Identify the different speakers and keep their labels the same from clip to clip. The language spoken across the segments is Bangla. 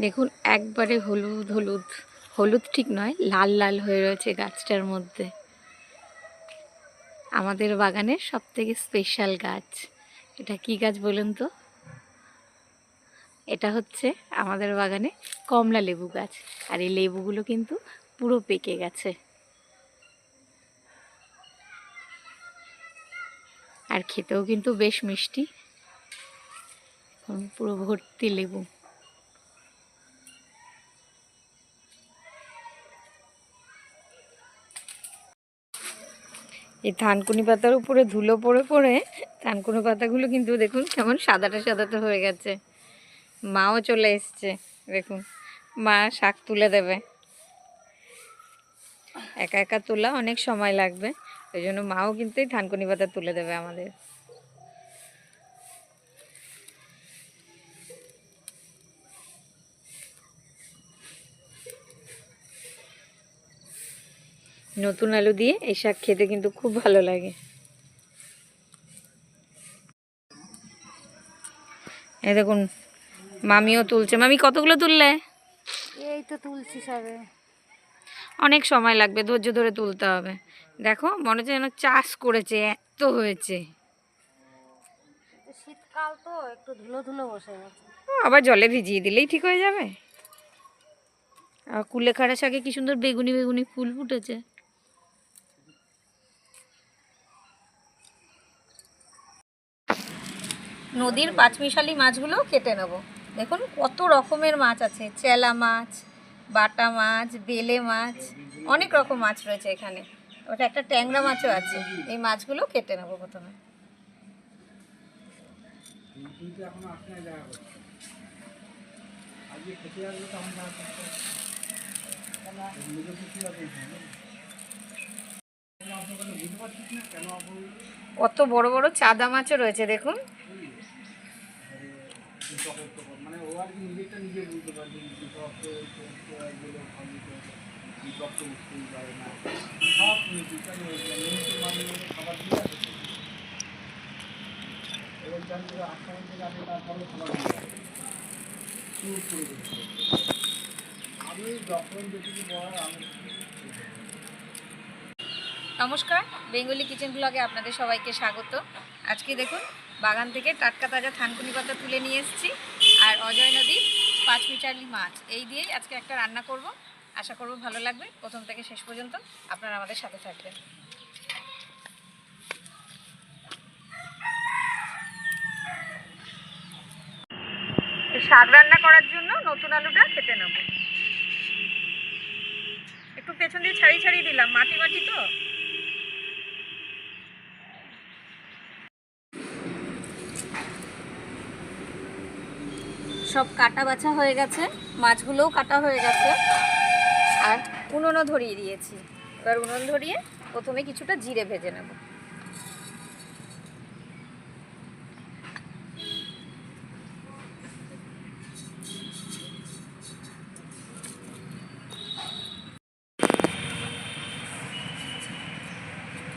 Speaker 1: দেখুন, একবারে হলুদ হলুদ। হলুদ ঠিক নয়, লাল লাল হয়ে রয়েছে গাছটার মধ্যে। আমাদের বাগানের সব থেকে স্পেশাল গাছ। এটা কি গাছ বলুন তো? এটা হচ্ছে আমাদের বাগানে কমলা লেবু গাছ। আর এই লেবুগুলো কিন্তু পুরো পেকে গেছে। আর খেতেও কিন্তু বেশ মিষ্টি। এখন পুরো ভর্তি লেবু। এই থানকুনি পাতার উপরে ধুলো পড়ে পড়ে থানকুনি পাতাগুলো কিন্তু দেখুন কেমন সাদাটা সাদাটা হয়ে গেছে। মাও চলে এসছে, দেখুন। মা শাক তুলে দেবে। একা একা তোলা অনেক সময় লাগবে। ওই জন্য মাও কিন্তু এই থানকুনি পাতা তুলে দেবে আমাদের। নতুন আলু দিয়ে এই শাক খেতে কিন্তু খুব ভালো লাগে। এই দেখুন মামিও তুলছে। মামি কতগুলো তুললে?
Speaker 2: এই তো তুলছি সবে।
Speaker 1: অনেক সময় লাগবে ধৈর্য ধরে তুলতে হবে। দেখো মনে হচ্ছে যেন চাষ করেছে এত হয়েছে।
Speaker 2: শীতকাল তো একটু ধুলো ধুলো বসে গেছে।
Speaker 1: আবার জলে ভিজিয়ে দিলেই ঠিক হয়ে যাবে। আর কুলেখাড়া শাকে কি সুন্দর বেগুনি বেগুনি ফুল ফুটেছে। নদীর পাঁচমিশালি মাছগুলো কেটে নেব। দেখুন কত রকমের মাছ আছে। চেলা মাছ, বাটা মাছ, বেলে মাছ, অনেক রকম মাছ রয়েছে এখানে। ওটা একটা ট্যাংরা মাছও আছে। এই মাছগুলো কেটে নেব প্রথমে। কত বড় বড় চাদা মাছও রয়েছে, দেখুন। নমস্কার, বেঙ্গলি কিচেন ব্লগে আপনাদের সবাইকে স্বাগত। আজকে দেখুন, বাগান থেকে টাটকা তাজা থানকুনি পাতা তুলে নিয়ে এসেছি। আর অজয় নদীর পাঁচমিচারলি মাছ। এই দিয়েই আজকে একটা রান্না করব। আশা করব ভালো লাগবে। প্রথম থেকে শেষ পর্যন্ত আপনারা আমাদের সাথে থাকবেন। শাক রান্না করার জন্য নতুন আলুটা কেটে নেব। একটু পেছন দিয়ে ছাড়িয়ে ছাড়িয়ে দিলাম। মাটি মাটি তো? সব কাটা বাছা হয়ে গেছে, মাছগুলোও কাটা হয়ে গেছে। আর উনুনও ধরিয়ে দিয়েছি। এবার উনুন ধরিয়ে প্রথমে কিছুটা জিরে ভেজে নেব।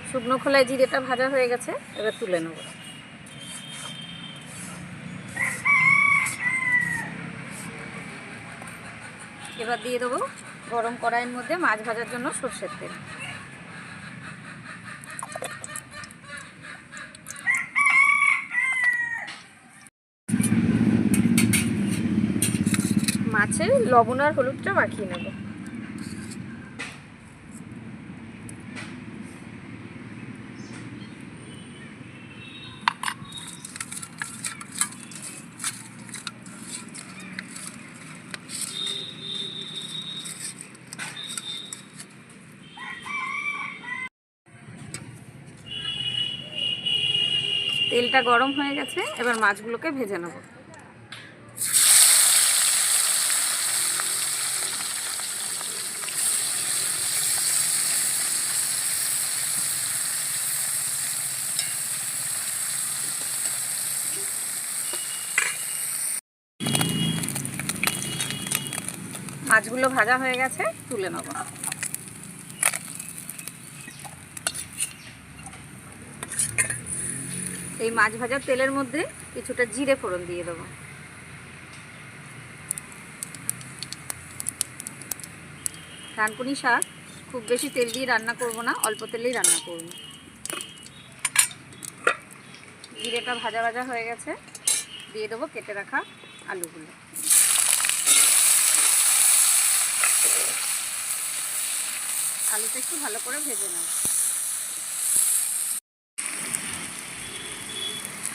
Speaker 1: শুকনো খোলায় জিরেটা ভাজা হয়ে গেছে, এবার তুলে নেব। এবার দিয়ে দেবো গরম কড়াইয়ের মধ্যে মাছ ভাজার জন্য সর্ষের তেল। মাছের লবণ আর হলুদটা মাখিয়ে নেব। তেলটা গরম হয়ে গেছে এবার মাছগুলোকে ভেজে নেব। মাছগুলো ভাজা হয়ে গেছে তুলে নেব। এই মাছ ভাজার তেলের মধ্যে কিছুটা জিরে ফোড়ন দিয়ে দেবো। রানকুনি শাক, খুব বেশি তেল দিয়ে রান্না করব না, অল্প তেলেই রান্না করব। জিরেটা ভাজা ভাজা হয়ে গেছে, দিয়ে দেবো কেটে রাখা আলুগুলো। আলুটা একটু ভালো করে ভেজে নেব।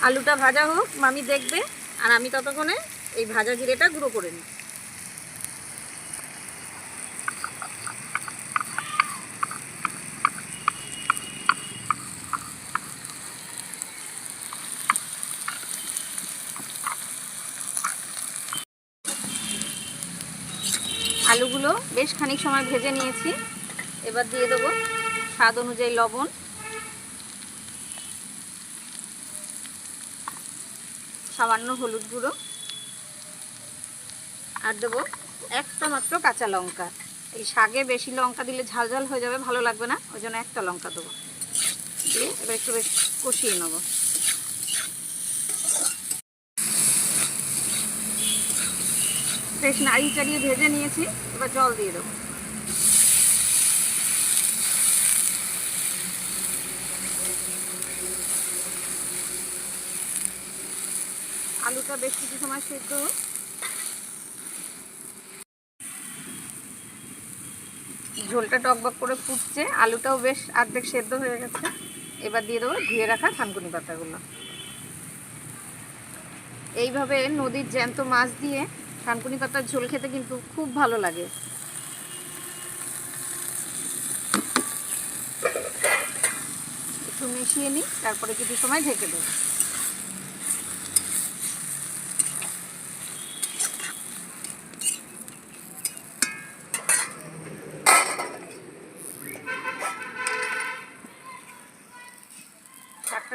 Speaker 1: আলুটা ভাজা হোক, মামি দেখবে, আর আমি ততক্ষণে এই ভাজা জিরেটা গুঁড়ো করে নিই। আলুগুলো বেশ খানিক সময় ভেজে নিয়েছি। এবার দিয়ে দেবো স্বাদ অনুযায়ী লবণ। সামান্য হলুদ গুঁড়ো। আর দেবো একটা মাত্র কাঁচা লঙ্কা। এই শাকে বেশি লঙ্কা দিলে ঝাল ঝাল হয়ে যাবে, ভালো লাগবে না, ওই জন্য একটা লঙ্কা দেবো। দিয়ে এবার একটু বেশ কষিয়ে নেব। বেশ নাড়িয়ে চাড়িয়ে ভেজে নিয়েছি, এবার জল দিয়ে দেবো। আলুটা বেশ কিছু সময় সেদ্ধ। ঝোলটা টকবক করে ফুটছে, আলুটাও বেশ অর্ধেক সেদ্ধ হয়ে গেছে। এবার দিয়ে দেবো ধুয়ে রাখা থানকুনি পাতাগুলো। এইভাবে নদীর জ্যান্ত মাছ দিয়ে থানকুনি পাতার ঝোল খেতে কিন্তু খুব ভালো লাগে। একটু মিশিয়ে নিই, তারপরে কিছু সময় ঢেকে দেবো।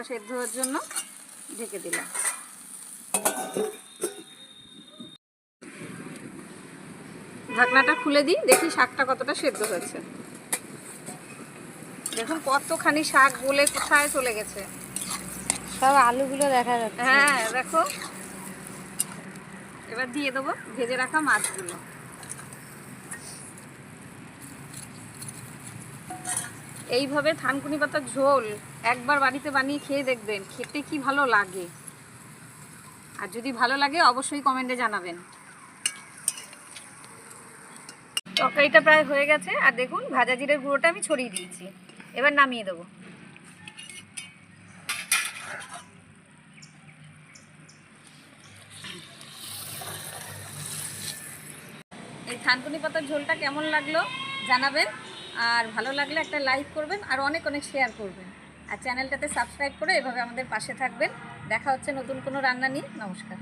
Speaker 1: সেদ্ধ হওয়ার জন্য ঢেকে দিলাম। ঢাকনাটা খুলে দিই দেখি শাকটা কতটা সেদ্ধ হয়েছে। দেখুন কতখানি শাক গলে কোথায় চলে গেছে।
Speaker 2: সব আলুগুলো দেখা যাচ্ছে।
Speaker 1: হ্যাঁ দেখো। এবার দিয়ে দেবো ভেজে রাখা মাছগুলো। এইভাবে থানকুনি পাতার ঝোল একবার বাড়িতে বানিয়ে খেয়ে দেখবেন, খেতে কি ভালো লাগে। আর যদি ভালো লাগে, অবশ্যই কমেন্টে জানাবেন। তরকারিটা প্রায় হয়ে গেছে, আর দেখুন, ভাজা জিরের গুঁড়োটা আমি ছড়িয়ে দিয়েছি। এবার নামিয়ে দেবো। এই থানকুনি পাতার ঝোলটা কেমন লাগল জানাবেন, আর ভালো লাগলে একটা লাইক করবেন, আর অনেক অনেক শেয়ার করবেন। আর চ্যানেলটাতে সাবস্ক্রাইব করে এভাবে আমাদের পাশে থাকবেন। দেখা হচ্ছে নতুন কোনো রান্না নিয়ে। নমস্কার।